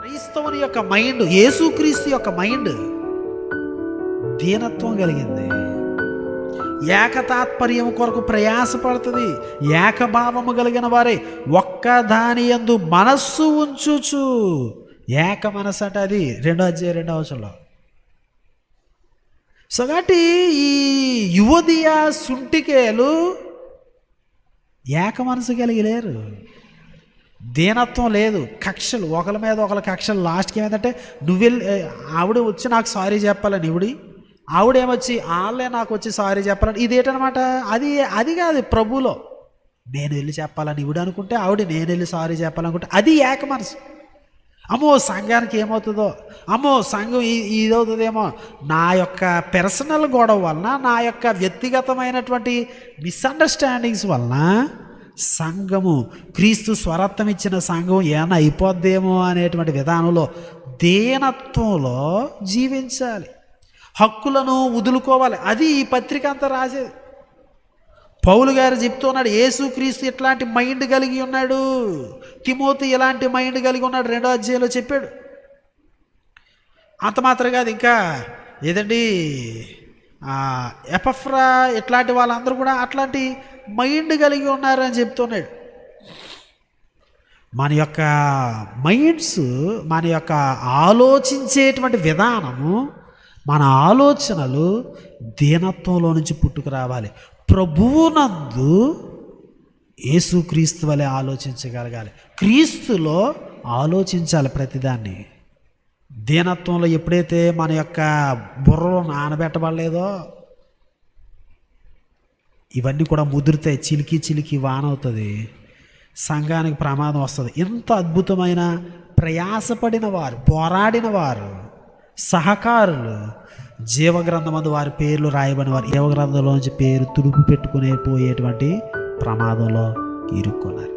క్రైస్తవుని యొక్క మైండ్ యేసుక్రీస్తు యొక్క మైండ్ దీనత్వం కలిగింది. ఏకతాత్పర్యం కొరకు ప్రయాసపడుతుంది. ఏకభావము కలిగిన వారే ఒక్క దాని యందు మనస్సు ఉంచుచు ఏక మనసు అంటే అది రెండో అధ్యాయ రెండో అవసరంలో సో కాబట్టి ఈ యువదియా సుంటికేలు ఏక మనసు కలిగి లేరు. దీనత్వం లేదు. కక్షలు ఒకరి మీద ఒకరి కక్షలు లాస్ట్కి ఏమైందంటే నువ్వు వెళ్ళి ఆవిడ వచ్చి నాకు సారీ చెప్పాలని ఇవిడి ఆవిడేమొచ్చి వాళ్ళే నాకు వచ్చి సారీ చెప్పాలని ఇదేటనమాట? అది అది కాదు ప్రభులో. నేను వెళ్ళి చెప్పాలని ఇవిడు అనుకుంటే ఆవిడ నేను వెళ్ళి సారీ చెప్పాలనుకుంటే అది ఏక మనసు. అమ్మో సంఘానికి ఏమవుతుందో? అమ్మో సంఘం ఇదవుతుందేమో? నా యొక్క పర్సనల్ గొడవ వలన నా యొక్క వ్యక్తిగతమైనటువంటి మిస్అండర్స్టాండింగ్స్ వలన సంఘము క్రీస్తు స్వరత్వం ఇచ్చిన సంఘం ఏమైనా అయిపోద్దేమో అనేటువంటి విధానంలో దీనత్వంలో జీవించాలి. హక్కులను వదులుకోవాలి. అది ఈ పత్రిక అంతా రాసేది. పౌలు గారు చెప్తున్నాడు యేసుక్రీస్తు ఇట్లాంటి మైండ్ కలిగి ఉన్నాడు. తిమోతి ఇలాంటి మైండ్ కలిగి ఉన్నాడు. రెండో అధ్యాయంలో చెప్పాడు. అంత మాత్రం కాదు ఇంకా ఏదండి? ఎపఫ్రా ఇట్లాంటి వాళ్ళందరూ కూడా అట్లాంటి మైండ్ కలిగి ఉన్నారని చెప్తున్నాడు. మన యొక్క మైండ్స్ మన యొక్క ఆలోచించేటువంటి విధానము మన ఆలోచనలు దీనత్వంలో నుంచి పుట్టుకు రావాలి ప్రభువునందు యేసుక్రీస్తు వలె ఆలోచించగలగాలి. క్రీస్తులో ఆలోచించాలి ప్రతిదాన్ని. దీనత్వంలో ఎప్పుడైతే మన యొక్క బుర్రలో నానబెట్టబడలేదో ఇవన్నీ కూడా ముదురుతాయి చిలికి చిలికి వాన అవుతుంది. సంఘానికి ప్రమాదం వస్తుంది. ఎంత అద్భుతమైన ప్రయాసపడిన వారు పోరాడిన వారు సహకారులు. జీవగ్రంథమందు వారి పేర్లు రాయబడిన వారు జీవగ్రంథంలోంచి పేరు తుడుపు పెట్టుకునే పోయేటువంటి ప్రమాదంలో ఇరుక్కున్నారు.